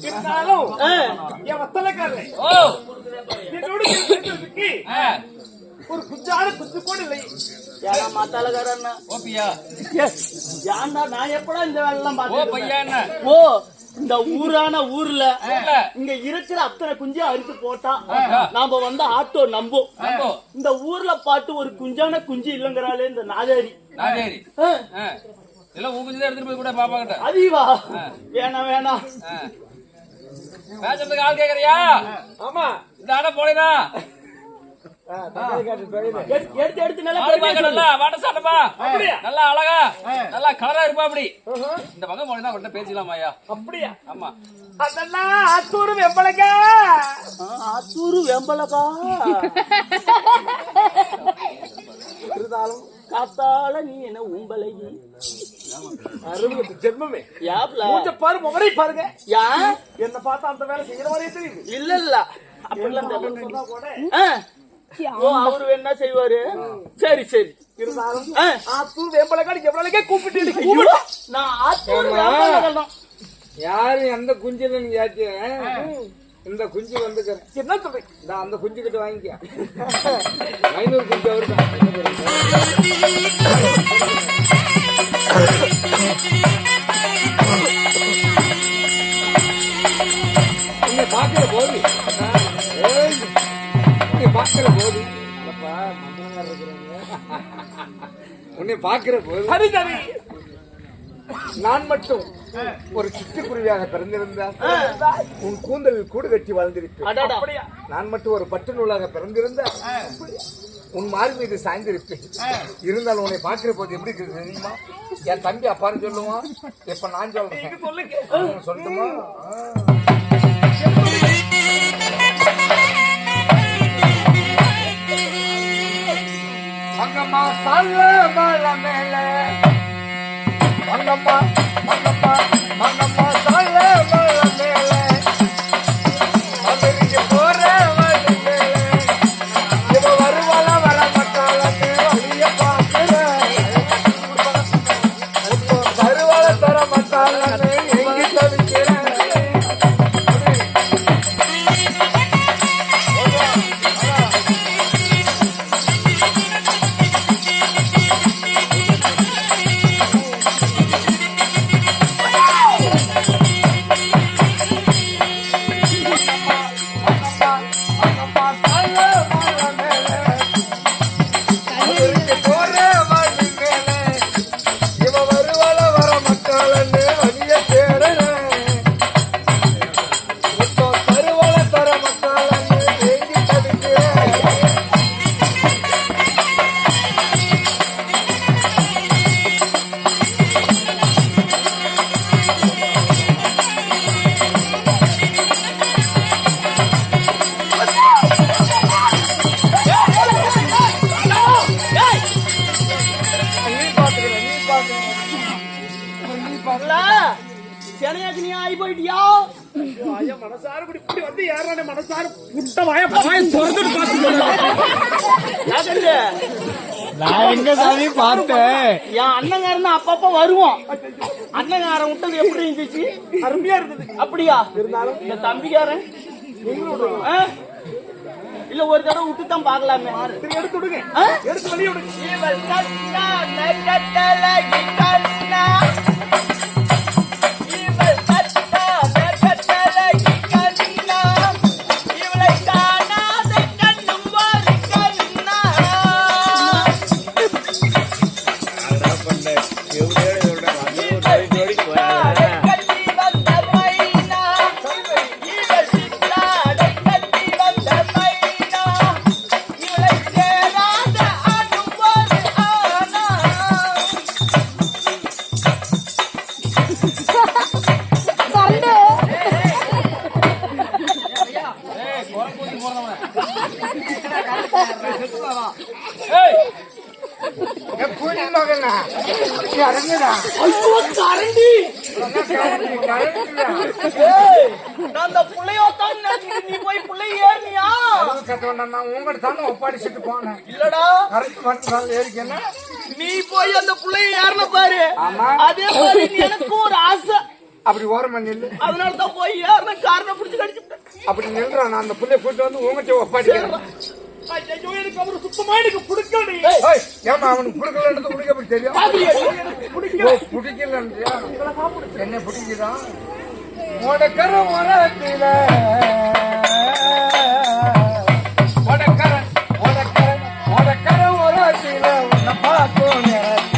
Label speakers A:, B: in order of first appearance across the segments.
A: இருந்தாலும் என் வத்தலக்காரன்
B: ஓ
A: ஒரு குஞ்சான குஞ்சு கூட இல்லை
C: ஏடா ஏன்டா நான் எப்படா இந்த வேலை எல்லாம்
B: ஓ பையா என்ன
C: ஓ இந்த ஊரான ஊர்ல. இங்க இருக்கிற அத்தனை குஞ்சையும் அறுத்து போட்டா. நாம வந்து ஆட்டோ நம்பும்
B: நம்போ.
C: இந்த ஊர்ல பாட்டு ஒரு குஞ்சான குஞ்சு இல்லங்கிறாளே இந்த நாதாரி
B: நாகேரி.
C: ஆ.
B: எல்லாம் உன் குஞ்சு எடுத்துட்டு போய் கூட பாப்பா கிட்ட
C: அதிவா வேணாம் வேணாம்.
B: பேசுறதுக்கு ஆள் கேக்குறியா?
A: ஆமா.
B: இந்த ஆட போலினா
C: எடுத்து எடுத்து எடுத்து நல்லா.
B: நல்லா வாட்ட சாட்டமா
A: அப்படியா?
B: நல்லா அழகா நல்லா கலரா இருப்பா அப்படி? இந்த பக்கம் அவர்கிட்ட ஐயா
A: அப்படியா?
B: ஆமா.
A: அதெல்லாம் ஆத்தூர் வெம்பளக்கா
C: ஆத்தூரு வெம்பலக்கா.
A: இருந்தாலும்
C: காத்தால நீ என்ன
A: அறுபது ஜென்மமே. பாரு முகரை பாருங்க.
C: யா?
A: என்ன பார்த்தா அந்த வேலை செய்யற மாதிரியே தெரியுது.
C: இல்ல இல்ல அப்படிலாம் ஓ அவரு என்ன செய்வாரு? சரி சரி.
A: இருந்தாலும்
C: ஆ.
A: ஆத்தூர் வெம்பளக்கா எவ்வளவுக்கே கூப்பிட்டு
C: கூப்பிடு. நான் ஆத்தூர் வெம்பலக்கா
D: யாரு எந்த குஞ்சுன்னு கேட்டு இந்த குஞ்சு வந்துக்கிறேன்
A: என்ன சொல்றீங்க
D: இந்த அந்த குஞ்சு கிட்ட வாங்கிக்க ஐநூறு குஞ்சு அவரு உன்னை பாக்குற போது பாக்குற போது. உன்னை பாக்குற போது
A: சரி சரி.
D: நான் மட்டும் ஒரு சிட்டுக்குருவியாக பிறந்திருந்தால் உன் கூந்தலில் கூடு கட்டி வாழ்ந்திருப்பேன். நான் மட்டும் ஒரு பட்டு நூலாக பிறந்திருந்தால் உன் மார் மீது சாய்ந்திருப்பேன். இருந்தாலும் உன்னை பார்க்கிற போது எப்படி இருக்குது தெரியுமா? என் தம்பி அப்பான்னு சொல்லுவான். இப்ப நான் சொல்றேன்? சொல்லட்டுமா? ஆ. மங்கம்மா சால பார்த்தேன்
C: என் அண்ணங்காரன் தான் அப்பப்ப வருவோம். அண்ணங்காரன் விட்டது எப்படி இருந்துச்சு?
A: அருமையா இருந்தது.
C: அப்படியா? இருந்தாலும் இந்த தம்பிக்காரன்? இல்ல ஒரு தடவை விட்டு தான் பாக்கலாமே
A: எடுத்து விடுங்க? எடுத்து வெளிய விடுங்க.
D: ஏறிக்கன்னா?
C: நீ போய் அந்த புள்ளைய ஏறின பாரு. அதே மாதிரி எனக்கும் ஒரு ஆசை.
D: அப்படி ஓரமா நில்லு.
C: அதனால தான் போய் ஏறின காரணம் பிடிச்சு கடிச்சுட்டேன்
D: அப்படி நில்றான் நான் அந்த புள்ளைய கூட்டு வந்து உங்ககிட்ட ஒப்பாடிக்கிறேன்
A: ஐயோ எனக்கு அவரு சுத்தமா எனக்கு பிடிக்கல
D: ஏம்மா அவனுக்கு பிடிக்கலன்றது உனக்கு எப்படி தெரியும்? பிடிக்கலன்றியா? என்ன பிடிக்குதா? உனக்கர உரத்தில உனக்கர உன்னை பார்த்தோம்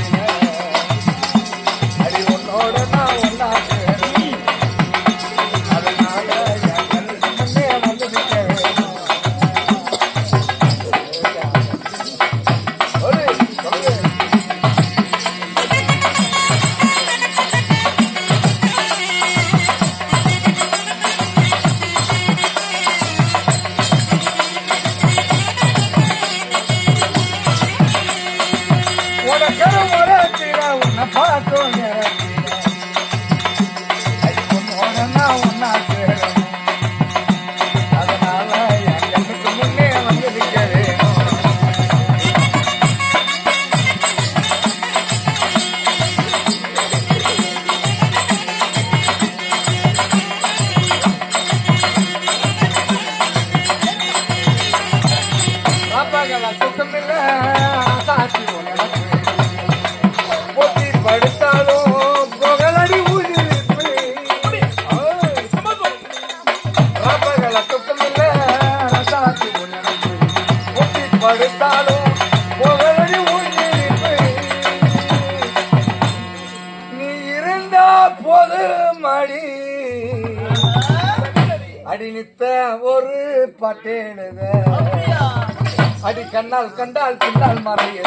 D: கண்ணால் கண்டால் பின்னால் மறைய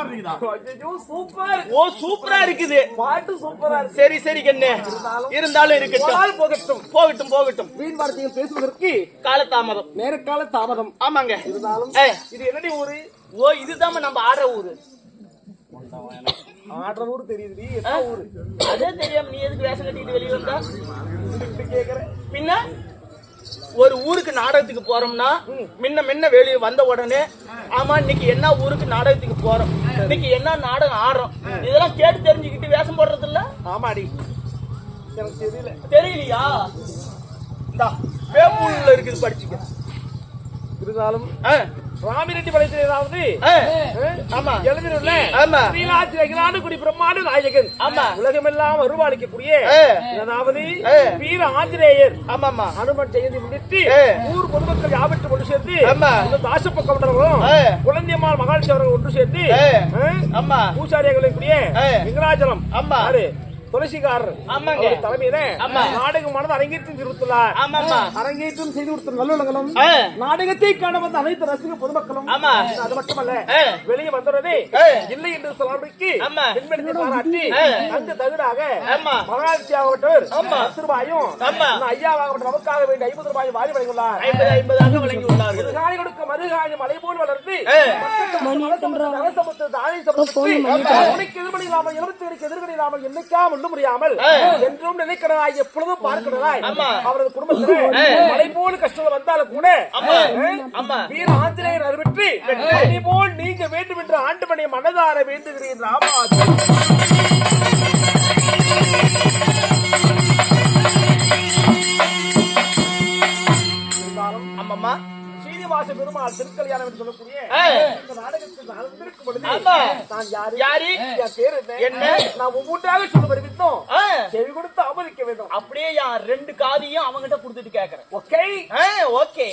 A: மாதிரி இருக்குதா ஐயோ சூப்பரா
C: ஓ சூப்பரா இருக்குது.
A: பாட்டு சூப்பரா இருக்கு.
C: சரி சரி கண்ணு. இருந்தாலும் இருக்கட்டும்.
A: போகட்டும்.
C: போகட்டும் போகட்டும்.
A: வீண் வார்த்தைகள் பேசுவதற்கு
C: காலதாமதம்
A: நேரக்கால தாமதம்.
C: ஆமாங்க.
A: இருந்தாலும் இது என்னடி ஊரு?
C: ஓ இதுதாம்மா நம்ம ஆடுற ஊரு.
A: ஆடுற ஊரு? என்ன ஊரு?
C: அதே தெரியாம நீ எதுக்கு வேஷம் கட்டிட்டு வெளியே வந்தா?
A: கேக்குறேன்
C: பின்ன? ஒரு ஊருக்கு நாடகத்துக்கு போறோம்னா முன்ன முன்ன வெளியே வந்த உடனே ஆமா இன்னைக்கு என்ன ஊருக்கு நாடகத்துக்கு போறோம்? இன்னைக்கு என்ன நாடகம் ஆடுறோம்? இதெல்லாம் கேட்டு தெரிஞ்சுக்கிட்டு வேஷம் போடுறது இல்ல
A: ஆமாடி. எனக்கு தெரியல.
C: தெரியலையா? இந்தா வேப்பூர்ல இருக்குது படிச்சுக்க.
A: இருந்தாலும் ராமிரெட்டி படைத்தது ஏதாவது
C: ஆமா
A: எழுதிருல
C: ஆமா.
A: ஸ்ரீநாத் ரகுநாதகுடி பிரம்மாண்டு நாயகன்
C: ஆமா.
A: உலகமெல்லாம் அருள்வாளிக்கக்கூடிய. அதாவது. வீர ஆஞ்சநேயர்
C: ஆமாமா
A: அனுமன் ஜெயந்தி முன்னிட்டு
C: ஆ.
A: ஊர் பொதுமக்கள் யாவற்று ஒன்று சேர்ந்து
C: ஆமா.
A: தாசப்ப கவுண்டர்களும். குழந்தையம்மாள் மகாட்சி அவர்கள் ஒன்று சேர்ந்து
C: ஆமா
A: பூசாரிகளுக்குரிய
C: ஆ.
A: வெங்கடாச்சலம்
C: ஆமா.
A: அவர் தலைமையில
C: ஆமா.
A: நாடகமானது அரங்கேற்றம் செய்துள்ளார் அரங்கேற்றம் செய்து கொடுத்த நல்லுலங்களும். நாடகத்தை காண வந்த அனைத்து ரசிக பொதுமக்களும்
C: ஆமா.
A: அது மட்டுமல்ல. வெளியே வந்தவுடனே
C: ஆ.
A: இல்லை என்று சொல்லாமைக்கு
C: ஆமா.
A: பெண்மணிக்கு பாராட்டி. அந்த தகுதாக ஆகப்பட்டவர். பத்து ரூபாயும் ஐயாவாகப்பட்ட நமக்காக வேண்டிய ஐம்பது ரூபாய் வாரி வழங்கியுள்ளார்
C: ஐம்பது ஐம்பதாக
A: கொடுக்க மறுகாய் மலை போல் வளர்ந்து
C: ஆ.
A: எதிர்மணியில்லாமல் இருபத்தி ஏழுக்கு எதிர்கணியில்லாமல் என்னைக்கா ஒன்றும் முடியாமல் என்றும் நினைக்கிறதாய் எப்பொழுதும் பார்க்கிறதாய்
C: ஆமா.
A: அவரது குடும்பத்தில் மலை போல் கஷ்டம் வந்தாலும் கூட
C: ஆமா.
A: ஆ,
C: ஆமா.
A: வீர ஆஞ்சநேயர் அருவிட்டு மணி போல் நீங்க வேண்டும் என்று ஆண்டுமணி மனதார வேண்டுகிறேன்
C: ஆமாம்மா.
A: சீனிவாச பெருமாள் திருக்கல்யாணம் என்று சொல்லக்கூடிய. இந்த நாடகத்தில் பொழுது
C: ஆமா.
A: நான் யாரு
C: யாரு?
A: என் பேர் என்ன? நான் ஒவ்வொன்றாக சொல்ல வருவித்தோம். செவி கொடுத்து அமதிக்க வேண்டும்
C: அப்படியே என் ரெண்டு காதையும் அவங்கிட்ட கொடுத்துட்டு கேக்குறேன்
A: ஓகே
C: ஓகே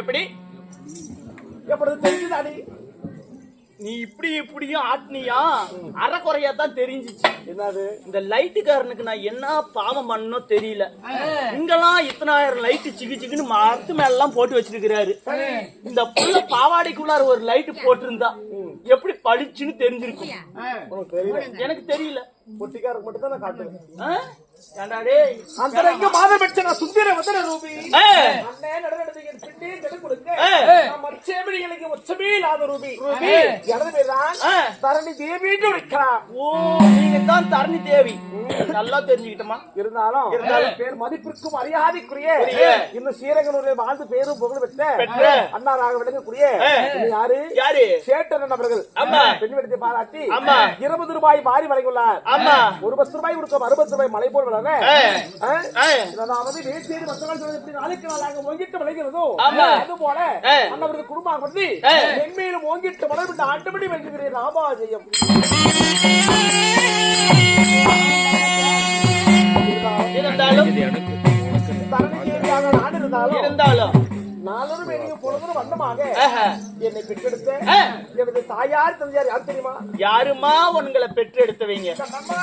C: எப்படி?
A: எப்பொழுது தெரிஞ்சுதாடி?
C: நீ இப்படி இப்படியும் ஆட்டினியா? அறக்குறையா தான் தெரிஞ்சிச்சு.
A: என்னது?
C: இந்த லைட்டுக்காரனுக்கு நான் என்ன பாவம் பண்ணணும் தெரியல. இங்கெல்லாம் இத்தனாயிரம் லைட்டு சிக்கு சிக்குன்னு மரத்து மேல எல்லாம் போட்டு வச்சிருக்கிறாரு. இந்த புள்ள பாவாடைக்குள்ளார ஒரு லைட் போட்டிருந்தா எப்படி பளிச்சுன்னு தெரிஞ்சிருக்கும். எனக்கு தெரியல.
A: பொட்டிக்காரருக்கு மட்டும் தான் நான் காட்டுவேன். அந்த இங்க மாதம் பெற்ற நான் சுந்தர வந்தன ரூபி. அண்ணே நடனடிங்க பின்னே தெடு கொடுங்க. சேவடிகளுக்கு உச்சமே இல்லாத ரூபி. ரூபி! எனது பேர் தான். தரணி தேவின்னு விളിக்கலாம்
C: ஓ நீங்க தான் தரணி தேவி. நல்லா தெரிஞ்சுக்கிட்டமா
A: இருந்தாலும்
C: இருந்தாலும்.
A: பேர் மதிப்பிற்கும் மரியாதைக்குரிய. இன்னும் சீரகனூரில் வாழ்ந்து பேரும் புகழ் பெற்ற
C: பெற்ற.
A: அண்ணாராக விளங்கக்கூடிய யாரு
C: யாரு
A: சேட்டரன் அவர்கள். பெண் விடத்தை பாராட்டி. இருபது ரூபாய் மாறி வழங்கியுள்ளார் ஒரு பத்து ரூபாய் கொடுக்கும் அறுபது ரூபாய் மலை போல் வளர. அதாவது வேச்சேரி மக்கள் எப்படி நாளுக்கு நாளாக ஓங்கிட்டு விளைகிறதோ. அது போல
C: ஆ.
A: அண்ணவரது குடும்பம் வந்து. மென்மேலும் ஓங்கிட்டு வளர்ந்து ஆண்டுபடி வைக்கிறேன் ராமாஜயம் தேவியாக நான் இருந்தாலும்
C: இருந்தாலும்
A: நாளொரு வேலையும் பொழுதும் வண்ணமாக. என்னை பெற்றெடுத்த. எனது தாயார் தந்தையார் யார் தெரியுமா
C: யாருமா உங்களை பெற்று எடுத்தவங்க
A: கண்ணம்மா.